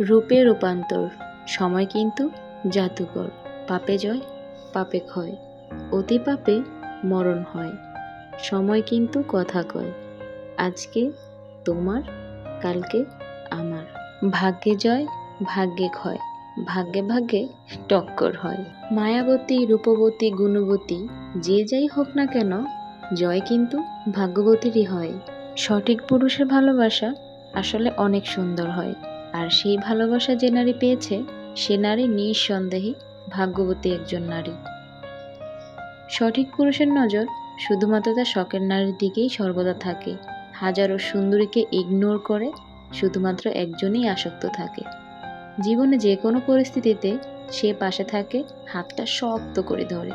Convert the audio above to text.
রূপে রূপান্তর, সময় কিন্তু জাদুকর, পাপে জয়, পাপে ক্ষয়, অতি পাপে মরণ হয়, সময় কিন্তু কথা কয়, আজকে তোমার, কালকে আমার। ভাগ্যে জয়, ভাগ্যে ক্ষয়, ভাগ্যে ভাগ্যে টক্কর হয়। মায়াবতী, রূপবতী, গুণবতী, যে যাই হোক না কেন, জয় কিন্তু ভাগ্যবতীরই হয়। সঠিক পুরুষের ভালোবাসা আসলে অনেক সুন্দর হয়। আর সেই ভালোবাসা যে নারী পেয়েছে, সে নারী নিঃসন্দেহে ভাগ্যবতী একজন নারী। সঠিক পুরুষের নজর শুধুমাত্র তার শখের নারীর দিকেই সর্বদা থাকে। হাজারো সুন্দরীকে ইগনোর করে শুধুমাত্র একজনই আসক্ত থাকে। জীবনে যে কোনো পরিস্থিতিতে সে পাশে থাকে, হাতটা শক্ত করে ধরে।